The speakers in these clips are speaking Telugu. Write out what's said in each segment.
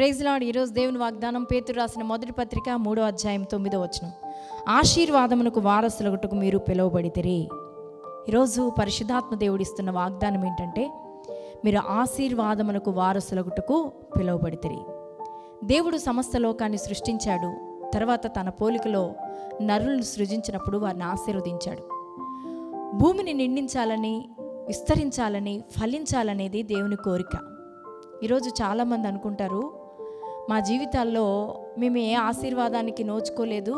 ప్రైజ్ లాడ్ ఈరోజు దేవుని వాగ్దానం పేతురు రాసిన మొదటి పత్రిక మూడో అధ్యాయం తొమ్మిదో వచ్చిన ఆశీర్వాదమునకు వారసులగుటకు మీరు పిలువబడితే ఈరోజు పరిశుద్ధాత్మ దేవుడిస్తున్న వాగ్దానం ఏంటంటే మీరు ఆశీర్వాదమునకు వారసులగుటకు పిలువబడితే దేవుడు సమస్త లోకాన్ని సృష్టించాడు. తర్వాత తన పోలికలో నరులను సృజించినప్పుడు వారిని ఆశీర్వదించాడు. భూమిని నిండించాలని విస్తరించాలని ఫలించాలనేది దేవుని కోరిక. ఈరోజు చాలామంది అనుకుంటారు మా జీవితాల్లో మేము ఏ ఆశీర్వాదానికి నోచుకోలేదు.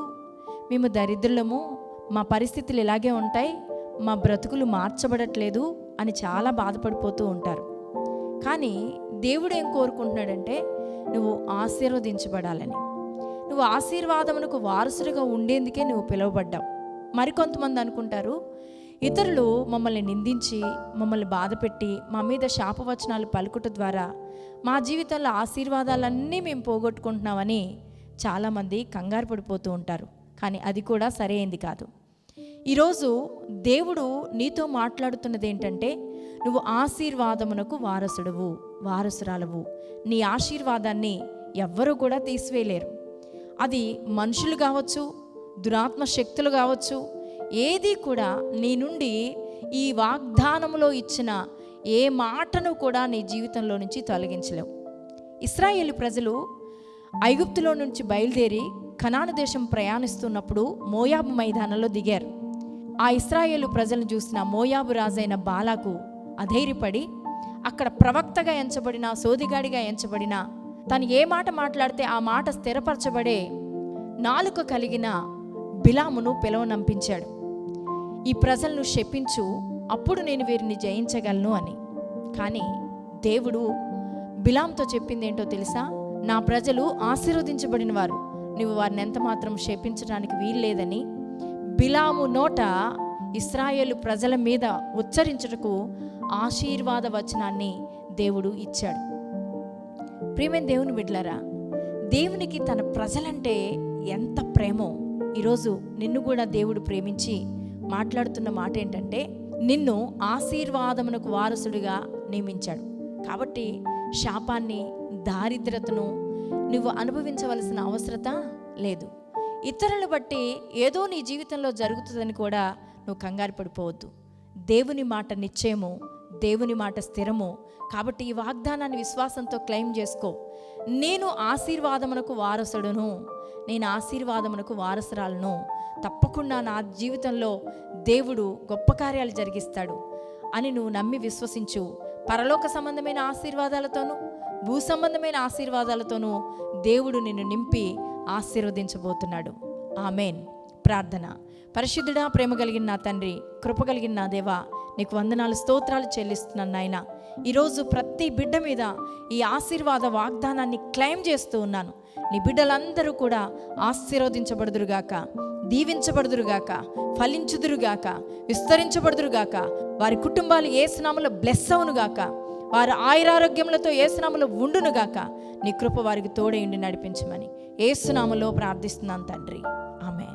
మేము దరిద్రులము. మా పరిస్థితులు ఇలాగే ఉంటాయి. మా బ్రతుకులు మార్చబడట్లేదు అని చాలా బాధపడిపోతూ ఉంటారు. కానీ దేవుడు ఏం కోరుకుంటున్నాడంటే నువ్వు ఆశీర్వదించబడాలని. నువ్వు ఆశీర్వాదమునకు వారసుడిగా ఉండేందుకే నువ్వు పిలువబడ్డావు. మరికొంతమంది అనుకుంటారు ఇతరులు మమ్మల్ని నిందించి మమ్మల్ని బాధపెట్టి మా మీద శాపవచనాలు పలుకుట ద్వారా మా జీవితంలో ఆశీర్వాదాలన్నీ మేము పోగొట్టుకుంటున్నామని చాలామంది కంగారు పడిపోతూ ఉంటారు. కానీ అది కూడా సరైంది కాదు. ఈరోజు దేవుడు నీతో మాట్లాడుతున్నది ఏంటంటే నువ్వు ఆశీర్వాదమునకు వారసుడవు వారసురాలవు. నీ ఆశీర్వాదాన్ని ఎవ్వరూ కూడా తీసివేయలేరు. అది మనుషులు కావచ్చు దురాత్మ శక్తులు కావచ్చు ఏది కూడా నీ నుండి ఈ వాగ్దానంలో ఇచ్చిన ఏ మాటను కూడా నీ జీవితంలో నుంచి తొలగించలేవు. ఇస్రాయేలు ప్రజలు ఐగుప్తులో నుంచి బయలుదేరి కనాను దేశం ప్రయాణిస్తున్నప్పుడు మోయాబు మైదానంలో దిగారు. ఆ ఇస్రాయేలు ప్రజలను చూసిన మోయాబు రాజైన బాలాకు అధైర్యపడి అక్కడ ప్రవక్తగా ఎంచబడిన సోదిగాడిగా ఎంచబడిన తను ఏ మాట మాట్లాడితే ఆ మాట స్థిరపరచబడే నాలుక కలిగిన బిలామును పిలవనంపించాడు. ఈ ప్రజలను శపించు అప్పుడు నేను వీరిని జయించగలను అని. కానీ దేవుడు బిలాంతో చెప్పింది ఏంటో తెలుసా? నా ప్రజలు ఆశీర్వదించబడిన వారు నువ్వు వారిని ఎంత మాత్రం శపించడానికి వీల్లేదని. బిలాము నోట ఇస్రాయేలు ప్రజల మీద ఉచ్చరించుటకు ఆశీర్వాద వచనాన్ని దేవుడు ఇచ్చాడు. ప్రియమైన దేవుని బిడ్లరా దేవునికి తన ప్రజలంటే ఎంత ప్రేమో. ఈరోజు నిన్ను కూడా దేవుడు ప్రేమించి మాట్లాడుతున్న మాట ఏంటంటే నిన్ను ఆశీర్వాదమునకు వారసుడిగా నియమించాడు. కాబట్టి శాపాన్ని దారిద్రతను నువ్వు అనుభవించవలసిన అవసరత లేదు. ఇతరులను బట్టి ఏదో నీ జీవితంలో జరుగుతుందని కూడా నువ్వు కంగారు పడిపోవద్దు. దేవుని మాట నిశ్చయము దేవుని మాట స్థిరము. కాబట్టి ఈ వాగ్దానాన్ని విశ్వాసంతో క్లెయిమ్ చేసుకో. నేను ఆశీర్వాదమునకు వారసుడును. నేను ఆశీర్వాదమునకు వారసురాలను. తప్పకుండా నా జీవితంలో దేవుడు గొప్ప కార్యాలు జరిగిస్తాడు అని నువ్వు నమ్మి విశ్వసించు. పరలోక సంబంధమైన ఆశీర్వాదాలతోనూ భూ సంబంధమైన ఆశీర్వాదాలతోనూ దేవుడు నిన్ను నింపి ఆశీర్వదించబోతున్నాడు. ఆమెన్. ప్రార్థన. పరిశుద్ధుడా ప్రేమ కలిగిన నా తండ్రి కృప కలిగిన నా దేవా నీకు వందనాలు స్తోత్రాలు చెల్లిస్తున్నాను నాయన. ఈరోజు ప్రతి బిడ్డ మీద ఈ ఆశీర్వాద వాగ్దానాన్ని క్లెయిమ్ చేస్తూ ఉన్నాను. నీ బిడ్డలందరూ కూడా ఆశీర్వదించబడుదురుగాక దీవించబడుదురుగాక ఫలించుదురుగాక విస్తరించబడుదురుగాక. వారి కుటుంబాలు ఏ స్నామలో బ్లెస్ అవునుగాక. వారు ఆయురారోగ్యములతో ఏ ఉండును ఉండునుగాక. నీ కృప వారికి తోడేయుండి నడిపించమని ఏ ప్రార్థిస్తున్నాను తండ్రి. ఆమె